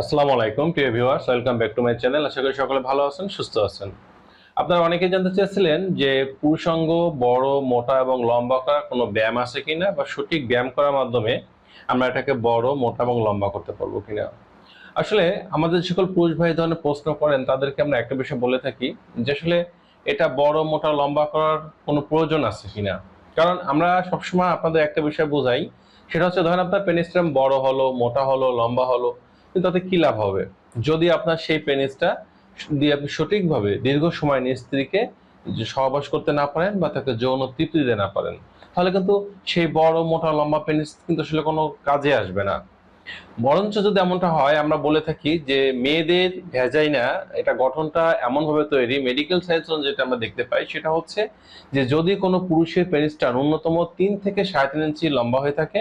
আসসালামু আলাইকুম, প্রিয় viewers, welcome back to my channel. আশা করি সকলে ভালো আছেন, সুস্থ আছেন। আপনারা অনেকে জানতে চেয়েছিলেন যে পুরুষাঙ্গ, বড়, মোটা এবং লম্বা করার কোনো ব্যায়াম আছে কিনা বা সঠিক ব্যায়াম করার মাধ্যমে আমরা এটাকে বড়, মোটা এবং লম্বা করতে পারব কিনা। আসলে আমাদের সকল পুরুষ ভাই ধরনের প্রশ্ন করেন, তাদেরকে আমরা একটা বিষয় বলে থাকি যে আসলে এটা বড়, মোটা, লম্বা করার কোনো প্রয়োজন আছে কিনা। কারণ আমরা সবসময় আপনাদের একটা বিষয় বোঝাই, সেটা হচ্ছে ধরেন আপনার পেনিস্ট্রাম বড় হলো, মোটা হলো, লম্বা হলো কিন্তু তাতে কি লাভ হবে? যদি আপনার সেই পেনিসটা দিয়ে আপনি সঠিকভাবে দীর্ঘ সময় নিয়ে স্ত্রীকে সহবাস করতে না পারেন বা তাকে যৌন তৃপ্তি দিতে না পারেন, তাহলে কিন্তু সেই বড়, মোটা, লম্বা পেনিস কিন্তু আসলে কোনো কাজে আসবে না। বরঞ্চ যদি এমনটা হয়, আমরা বলে থাকি যে মেয়েদের ভেজাইনা এটা গঠনটা এমনভাবে তৈরি মেডিকেল সায়েন্স যেটা আমরা দেখতে পাই, সেটা হচ্ছে যে যদি কোনো পুরুষের পেনিসটা ন্যূনতম তিন থেকে সাড়ে তিন ইঞ্চি লম্বা হয়ে থাকে,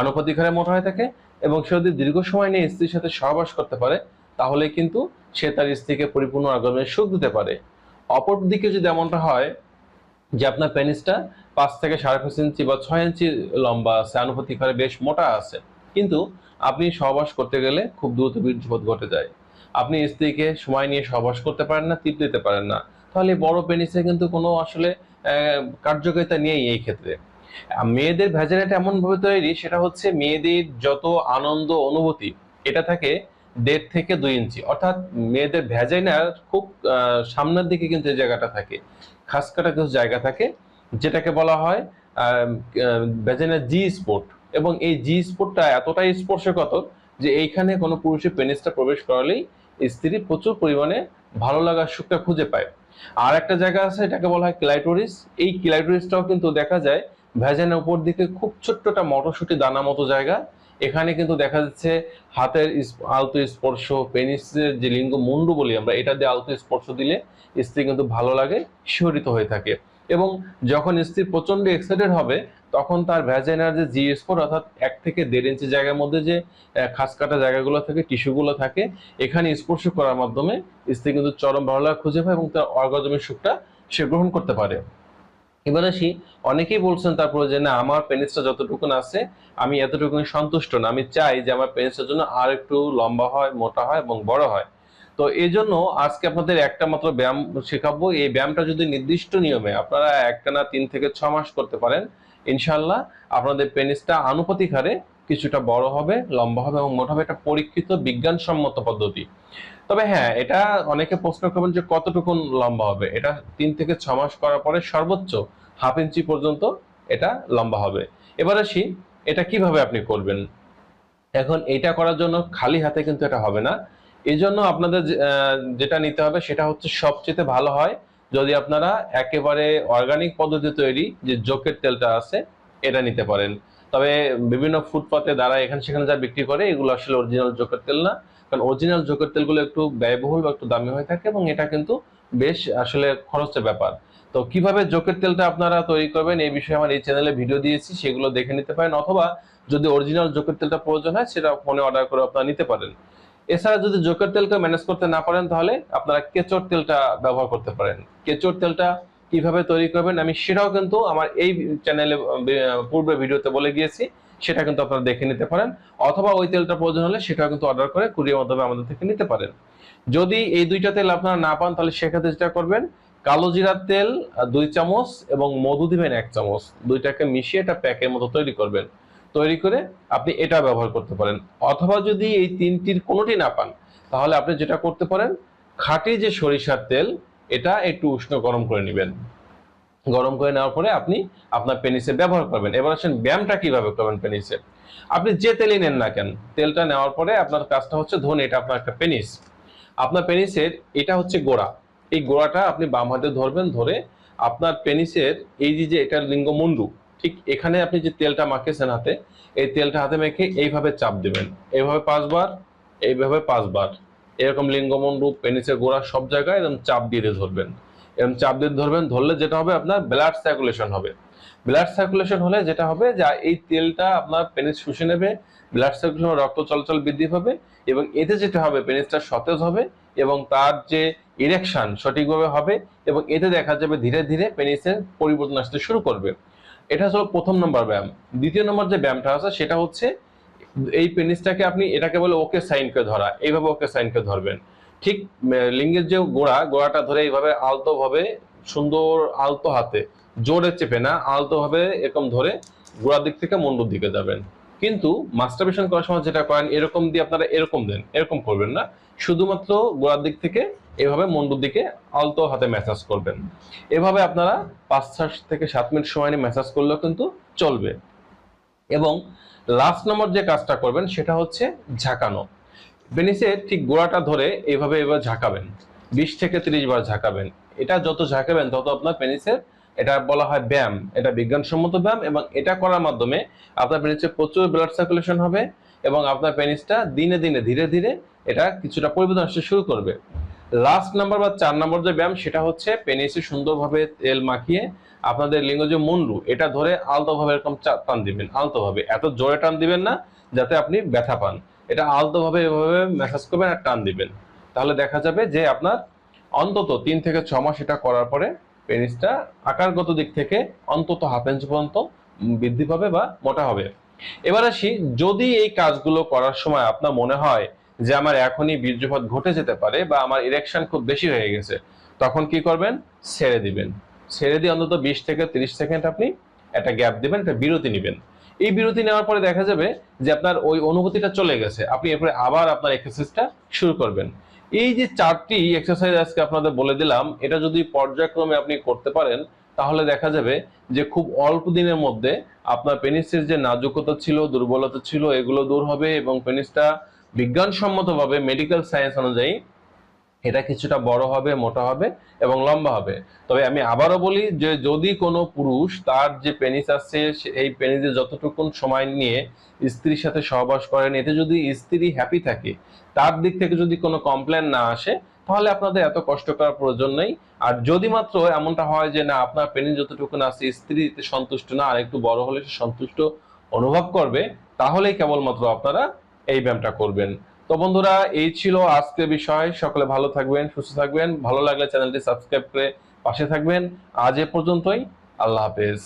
আনুপাতিক হারে মোটা হয়ে থাকে এবং সে যদি দীর্ঘ সময় নিয়ে স্ত্রীর সাথে সহবাস করতে পারে, তাহলে কিন্তু সে তার স্ত্রীকে পরিপূর্ণ অর্গাজমের সুখ দিতে পারে। অপর দিকে যদি এমনটা হয় যে আপনার পেনিসটা পাঁচ থেকে সাড়ে পাঁচ ইঞ্চি বা ছয় ইঞ্চি লম্বা আছে, আনুপাতিক হারে বেশ মোটা আছে, কিন্তু আপনি সহবাস করতে গেলে খুব দ্রুত বীর্যপাত ঘটে যায়। আপনি স্ত্রীকে সময় নিয়ে সহবাস করতে পারেন না তৃপ্তি দিতে পারেন না। তাহলে বড় পেনিসে কিন্তু কোনো আসলে কার্যকারিতা নেই এই ক্ষেত্রে। মেয়েদের ভ্যাজাইনাটা এমন ভাবে তৈরি, সেটা হচ্ছে মেয়েদের যত আনন্দ, অনুভূতি, এটা থাকে দেড় থেকে দুই ইঞ্চি। অর্থাৎ মেয়েদের ভ্যাজাইনার খুব সামনের দিকে কিন্তু এই জায়গাটা থাকে। খাস কাটা কিছু জায়গা থাকে, যেটাকে বলা হয় ভ্যাজাইনার জি স্পোর্ট এবং এই জি স্পোর্টটা এতটাই স্পর্শকাতর যে এইখানে কোনো পুরুষের পেনিসটা প্রবেশ করালেই স্ত্রী প্রচুর পরিমাণে ভালো লাগার সুখটা খুঁজে পায়। আর একটা জায়গা আছে, এটাকে বলা হয় ক্লাইটোরিস এই ক্লাইটোরিসটাও কিন্তু দেখা যায় ভ্যাজানের উপর দিকে খুব ছোট্ট একটা মটরশুটি দানা মতো জায়গা। এখানে কিন্তু দেখা যাচ্ছে হাতের আলতো স্পর্শ, পেনিসের যে লিঙ্গ মুন্ডু বলি আমরা, এটা দিয়ে আলতো স্পর্শ দিলে স্ত্রী কিন্তু ভালো লাগে, শিহরিত হয়ে থাকে। এবং যখন স্ত্রী প্রচণ্ড এক্সাইটেড হবে, তখন তার ভ্যাজাইনার যে জি স্পট অর্থাৎ এক থেকে দেড় ইঞ্চি জায়গার মধ্যে যে খাস কাটা জায়গাগুলো থাকে, টিস্যুগুলো থাকে, এখানে স্পর্শ করার মাধ্যমে স্ত্রী কিন্তু চরম ভালো লাগা খুঁজে পায় এবং তার অর্গাজমের সুখটা সে গ্রহণ করতে পারে। এবার আসি। অনেকেই বলছেন তারপরে যে, না, আমার পেনিসটা যতটুকুন আছে, আমি এতটুকুন সন্তুষ্ট না। আমি চাই যে, আমার পেনিসটার জন্য আর একটু লম্বা হয়, মোটা হয় এবং বড় হয়। তো এই জন্য আজকে আপনাদের একটা মাত্র ব্যায়াম শেখাবো। এই ব্যায়ামটা যদি নির্দিষ্ট নিয়মে আপনারা একটা না তিন থেকে ছ মাস করতে পারেন ইনশাল্লাহ আপনাদের পেনিসটা আনুপাতিক হারে কিছুটা বড় হবে, লম্বা হবে এবং মোটা হবে এটা পরীক্ষিত বিজ্ঞানসম্মত পদ্ধতি। তবে হ্যাঁ এটা অনেকে প্রশ্ন করবেন যে কতটুকু লম্বা হবে? এটা তিন থেকে ছ মাস করার পরে সর্বোচ্চ হাফ ইঞ্চি পর্যন্ত এটা লম্বা হবে। এবার আসি, এটা কীভাবে আপনি করবেন? এখন এটা করার জন্য খালি হাতে কিন্তু এটা হবে না। এই জন্য আপনাদের যেটা নিতে হবে সেটা হচ্ছে সবচেয়ে ভালো হয় যদি আপনারা একেবারে অর্গানিক পদ্ধতি তৈরি যে জোকের তেলটা আছে, এটা নিতে পারেন। তবে বিভিন্ন ফুটপাতে দ্বারা এখানে সেখানে যা বিক্রি করে, এগুলো আসলে অরিজিনাল জোকের তেল না। কারণ অরিজিনাল জোকের তেলগুলো একটু ব্যয়বহুল বা একটু দামি হয়ে থাকে এবং এটা কিন্তু বেশ আসলে খরচের ব্যাপার। তো কীভাবে জোকের তেলটা আপনারা তৈরি করবেন এই বিষয়ে আমার এই চ্যানেলে ভিডিও দিয়েছি, সেগুলো দেখে নিতে পারেন অথবা যদি অরিজিনাল জোকের তেলটা প্রয়োজন হয়, সেটা ফোনে অর্ডার করে আপনারা নিতে পারেন। এছাড়া যদি জোকের তেলকে ম্যানেজ করতে না পারেন, তাহলে আপনারা কেচোর তেলটা ব্যবহার করতে পারেন। কেচোর তেলটা কীভাবে তৈরি করবেন, আমি সেটাও কিন্তু আমার এই চ্যানেলে পূর্বে ভিডিওতে বলে গিয়েছি, সেটা কিন্তু আপনারা দেখে নিতে পারেন, অথবা ওই তেলটা প্রয়োজন হলে সেটাও কিন্তু অর্ডার করে কুরিয়ার মাধ্যমে আমাদের থেকে নিতে পারেন। যদি এই দুইটা তেল আপনারা না পান, তাহলে সেক্ষেত্রে যেটা করবেন, কালো জিরার তেল দুই চামচ এবং মধু দিবেন এক চামচ, দুইটাকে মিশিয়ে এটা প্যাকের মতো তৈরি করবেন। তৈরি করে আপনি এটা ব্যবহার করতে পারেন। অথবা যদি এই তিনটির কোনোটি না পান, তাহলে আপনি যেটা করতে পারেন, খাঁটি যে সরিষার তেল এটা একটু উষ্ণ গরম করে নেবেন। গরম করে নেওয়ার পরে আপনি আপনার পেনিসে ব্যবহার করবেন। এবার আসেন ব্যায়ামটা কীভাবে করবেন পেনিসে আপনি যে তেলই নেন না কেন, তেলটা নেওয়ার পরে আপনার কাজটা হচ্ছে ধরুন এটা আপনার একটা পেনিস আপনার পেনিসের এটা হচ্ছে গোড়া। এই গোড়াটা আপনি বাম হাতে ধরবেন, ধরে আপনার পেনিসের এই যে যে এটা লিঙ্গমুন্ডু ঠিক এখানে আপনি যে তেলটা মাখেছেন হাতে, এই তেলটা হাতে মেখে এইভাবে চাপ দেবেন। এইভাবে পাঁচবার এইভাবে পাঁচবার। এরকম লিঙ্গমুন্ডু পেনিসের গোড়া সব জায়গায় এরকম চাপ দিয়ে ধরবেন। এরকম চাপ দিয়ে ধরবেন, ধরলে যেটা হবে আপনার ব্লাড সার্কুলেশন হবে। ব্লাড সার্কুলেশন হলে যেটা হবে যা এই তেলটা আপনার পেনিস শুষে নেবে ব্লাড সার্কুলেশন রক্ত চলাচল বৃদ্ধি পাবে এবং এতে যেটা হবে, পেনিসটা সতেজ হবে এবং তার যে ইরেকশন সঠিকভাবে হবে এবং এতে দেখা যাবে ধীরে ধীরে পেনিসের পরিবর্তন আসতে শুরু করবে। এটা হলো প্রথম নম্বর ব্যায়াম। দ্বিতীয় নম্বর যে ব্যায়ামটা আছে সেটা হচ্ছে এই পেনিসটাকে আপনি এটাকে বলে ওকে সাইনকে ধরা, এইভাবে ওকে সাইনকে ধরবেন। ঠিক লিঙ্গের যে গোড়া, গোড়াটা ধরে এইভাবে আলতো ভাবে সুন্দর আলতো হাতে, জোরে চেপে না আলতো ভাবে এরকম ধরে গোড়ার দিক থেকে মুন্ডুর দিকে যাবেন। কিন্তু মাস্টারবেশন করার সময় যেটা করেন, এরকম দিয়ে আপনারা এরকম দেন, এরকম করবেন না। শুধুমাত্র গোড়ার দিক থেকে এভাবে মুন্ডুর দিকে আলতো হাতে ম্যাসাজ করবেন। এভাবে আপনারা পাঁচ থেকে সাত মিনিট সময় নিয়ে ম্যাসাজ করলেও কিন্তু চলবে। এবং লাস্ট নম্বর যে কাজটা করবেন সেটা হচ্ছে ঝাঁকানো। পেনিসের ঠিক গোড়াটা ধরে এইভাবে এবার ঝাঁকাবেন। বিশ থেকে ত্রিশ বার ঝাঁকাবেন। এটা যত ঝাঁকাবেন তত আপনার পেনিসের এটা বলা হয় ব্যায়াম। এটা বিজ্ঞানসম্মত ব্যায়াম এবং এটা করার মাধ্যমে আপনার পেনিসে প্রচুর ব্লাড সার্কুলেশন হবে এবং আপনার পেনিসটা দিনে দিনে, ধীরে ধীরে এটা কিছুটা পরিবর্তন আসতে শুরু করবে। লাস্ট নাম্বার বা চার নম্বর যে ব্যায়াম, সেটা হচ্ছে পেনিসে সুন্দরভাবে তেল মাখিয়ে আপনাদের লিঙ্গ যে মুন্ডু, এটা ধরে আলতোভাবে এরকম টান দিবেন, আলতোভাবে। এত জোরে টান দিবেন না, যাতে আপনি ব্যথা পান। এটা আলতোভাবে এভাবে ম্যাসাজ করবেন আর টান দিবেন। তাহলে দেখা যাবে যে আপনার অন্তত তিন থেকে ছ মাস এটা করার পরে পেনিসটা আকারগত দিক থেকে অন্তত হাফ ইঞ্চ পর্যন্ত বৃদ্ধি পাবে বা মোটা হবে। এবার আসি, যদি এই কাজগুলো করার সময় আপনার মনে হয় যে আমার এখনই বীর্যপাত ঘটে যেতে পারে বা আমার ইরেকশন খুব বেশি হয়ে গেছে, তখন কি করবেন? ছেড়ে দিবেন। ছেড়ে দিয়ে অন্তত বিশ থেকে তিরিশ সেকেন্ড আপনি একটা গ্যাপ দিবেন, একটা বিরতি নেবেন। এই বিরতি নেওয়ার পরে দেখা যাবে যে আপনার ওই অনুভূতিটা চলে গেছে। আপনি এরপরে আবার আপনার এক্সারসাইজটা শুরু করবেন। এই যে চারটি এক্সারসাইজ আজকে আপনাদের বলে দিলাম, এটা যদি পর্যায়ক্রমে আপনি করতে পারেন, তাহলে দেখা যাবে যে খুব অল্প দিনের মধ্যে আপনার পেনিসের যে নাজুকতা ছিল, দুর্বলতা ছিল, এগুলো দূর হবে এবং পেনিসটা বিজ্ঞানসম্মতভাবে মেডিকেল সায়েন্স অনুযায়ী এটা কিছুটা বড় হবে, মোটা হবে এবং লম্বা হবে। তবে আমি আবারও বলি যে যদি কোনো পুরুষ তার যে পেনিস সে- এই পেনিসে যতটুকুন সময় নিয়ে স্ত্রীর সাথে সহবাস করেন, এতে যদি স্ত্রী হ্যাপি থাকে, তার দিক থেকে যদি কোনো কমপ্লেন না আসে, তাহলে আপনাদের এত কষ্ট করার প্রয়োজন নেই। আর যদি মাত্র এমনটা হয় যে না, আপনার পেনিস যতটুকুন আছে স্ত্রীতে সন্তুষ্ট না, আর একটু বড় হলে সে সন্তুষ্ট অনুভব করবে, তাহলেই কেবলমাত্র আপনারা এই ব্যায়ামটা করবেন। তো বন্ধুরা, এই ছিল আজকে বিষয়। সকলে ভালো থাকবেন, সুস্থ থাকবেন। ভালো লাগলে চ্যানেলটি সাবস্ক্রাইব করে পাশে থাকবেন। আজ এ পর্যন্তই। আল্লাহ হাফেজ।